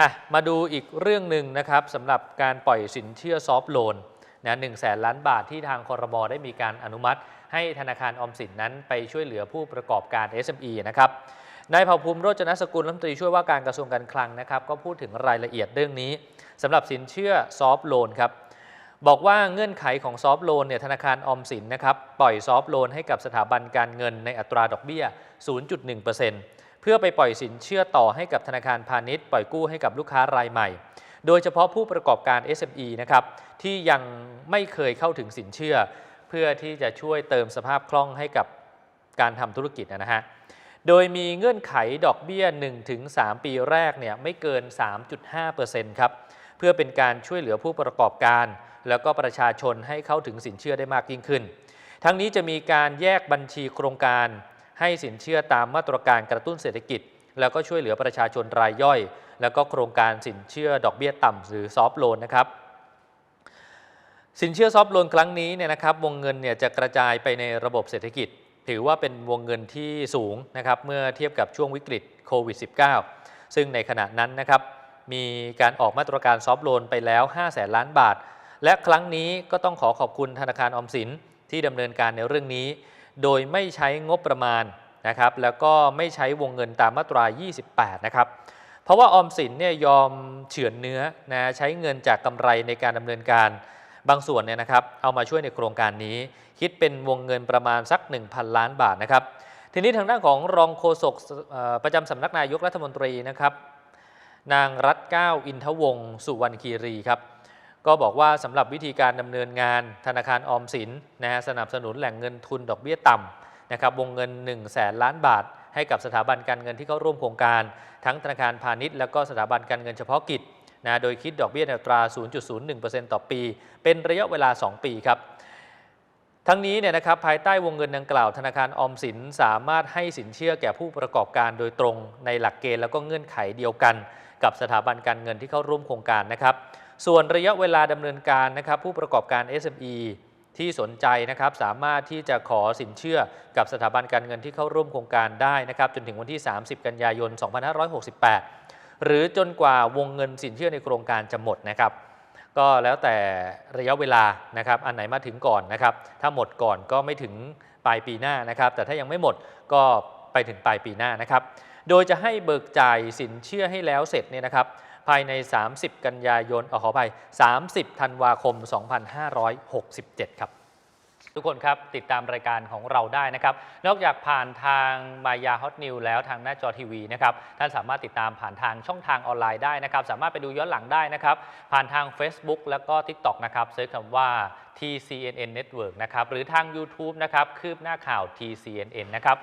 อะมาดูอีกเรื่องหนึ่งนะครับสำหรับการปล่อยสินเชื่อซอฟท์โลนนะหนึ่งแสนล้านบาทที่ทางคอรมอได้มีการอนุมัติ ให้ธนาคารออมสินนั้นไปช่วยเหลือผู้ประกอบการ SME นะครับนายเผ่าภูมิโรจนสกุลรัฐมนตรีช่วยว่าการกระทรวงการคลังนะครับ ก็พูดถึงรายละเอียดเรื่องนี้สำหรับสินเชื่อซอฟท์โลนครับบอกว่าเงื่อนไขของซอฟท์โลนเนี่ยธนาคารออมสินนะครับปล่อยซอฟท์โลนให้กับสถาบันการเงินในอัตราดอกเบี้ย 0.1% เพื่อไปปล่อยสินเชื่อต่อให้กับธนาคารพาณิชย์ปล่อยกู้ให้กับลูกค้ารายใหม่ โดยเฉพาะผู้ประกอบการ SME นะครับที่ยังไม่เคยเข้าถึงสินเชื่อ เพื่อที่จะช่วยเติมสภาพคล่องให้กับการทำธุรกิจนะฮะโดยมีเงื่อนไขดอกเบี้ย 1-3 ปีแรกเนี่ยไม่เกิน 3.5%ครับเพื่อเป็นการช่วยเหลือผู้ประกอบการ แล้วก็ประชาชนให้เข้าถึงสินเชื่อได้มากยิ่งขึ้น ทั้งนี้จะมีการแยกบัญชีโครงการ ให้สินเชื่อตามมาตรการกระตุ้นเศรษฐกิจ แล้วก็ช่วยเหลือประชาชนรายย่อย แล้วก็โครงการสินเชื่อดอกเบี้ยต่ำหรือซอฟโลนนะครับสินเชื่อซอฟโลนครั้งนี้เนี่ยนะครับวงเงินเนี่ยจะกระจายไปในระบบเศรษฐกิจ ถือว่าเป็นวงเงินที่สูงนะครับเมื่อเทียบกับช่วงวิกฤตโควิด -19 ซึ่งในขณะนั้นนะครับมีการออกมาตรการซอฟโลนไปแล้ว5แสนล้านบาท และครั้งนี้ก็ต้องขอขอบคุณธนาคารออมสินที่ดำเนินการในเรื่องนี้ โดยไม่ใช้งบประมาณนะครับแล้วก็ไม่ใช้วงเงินตามมาตรา 28 นะครับ เพราะว่าออมสินเนี่ยยอมเฉือนเนื้อนะใช้เงินจากกำไรในการดำเนินการบางส่วนเนี่ยนะครับเอามาช่วยในโครงการนี้ คิดเป็นวงเงินประมาณสัก 1,000 ล้านบาทนะครับ ทีนี้ทางด้านของรองโฆษกประจำสำนักนายกรัฐมนตรีนะครับ นางรัตเก้าอินทวงศ์สุวรรณคีรีครับ ก็บอกว่าสำหรับวิธีการดำเนินงานธนาคารออมสินนะฮะสนับสนุนแหล่งเงินทุนดอกเบี้ยต่ำนะครับวงเงิน1 0 0 0 0แสนล้านบาท ให้กับสถาบันการเงินที่เข้าร่วมโครงการ ทั้งธนาคารพาณิชย์แล้วก็สถาบันการเงินเฉพาะกิจนะโดยคิดดอกเบี้ยอัตรา 0.01%ต่อปี เป็นระยะเวลา 2 ปีครับทั้งนี้เนี่ยนะครับภายใต้วงเงินดังกล่าว ธนาคารออมสินสามารถให้สินเชื่อแก่ผู้ประกอบการโดยตรงในหลักเกณฑ์แล้วก็เงื่อนไขเดียวกัน กับสถาบันการเงินที่เข้าร่วมโครงการนะครับ ส่วนระยะเวลาดำเนินการนะครับผู้ประกอบการ SME ที่สนใจนะครับสามารถที่จะขอสินเชื่อกับสถาบันการเงินที่เข้าร่วมโครงการได้นะครับจนถึงวันที่ 30 กันยายน 2568 หรือจนกว่าวงเงินสินเชื่อในโครงการจะหมดนะครับ ก็แล้วแต่ระยะเวลานะครับอันไหนมาถึงก่อนนะครับ ถ้าหมดก่อนก็ไม่ถึงปลายปีหน้านะครับ แต่ถ้ายังไม่หมดก็ไปถึงปลายปีหน้านะครับ โดยจะให้เบิกจ่ายสินเชื่อให้แล้วเสร็จเนี่ยนะครับ ภายใน 30 กันยายนออขออภัย 30 ธันวาคม 2567 ครับ ทุกคนครับติดตามรายการของเราได้นะครับ นอกจากผ่านทางมายาฮอตนิวแล้วทางหน้าจอทีวีนะครับ ท่านสามารถติดตามผ่านทางช่องทางออนไลน์ได้นะครับ สามารถไปดูย้อนหลังได้นะครับ ผ่านทาง Facebook แล้วก็ TikTok นะครับเซิร์ชคำว่า TCNN Network นะครับ หรือทาง YouTube นะครับ คืบหน้าข่าว TCNN นะครับ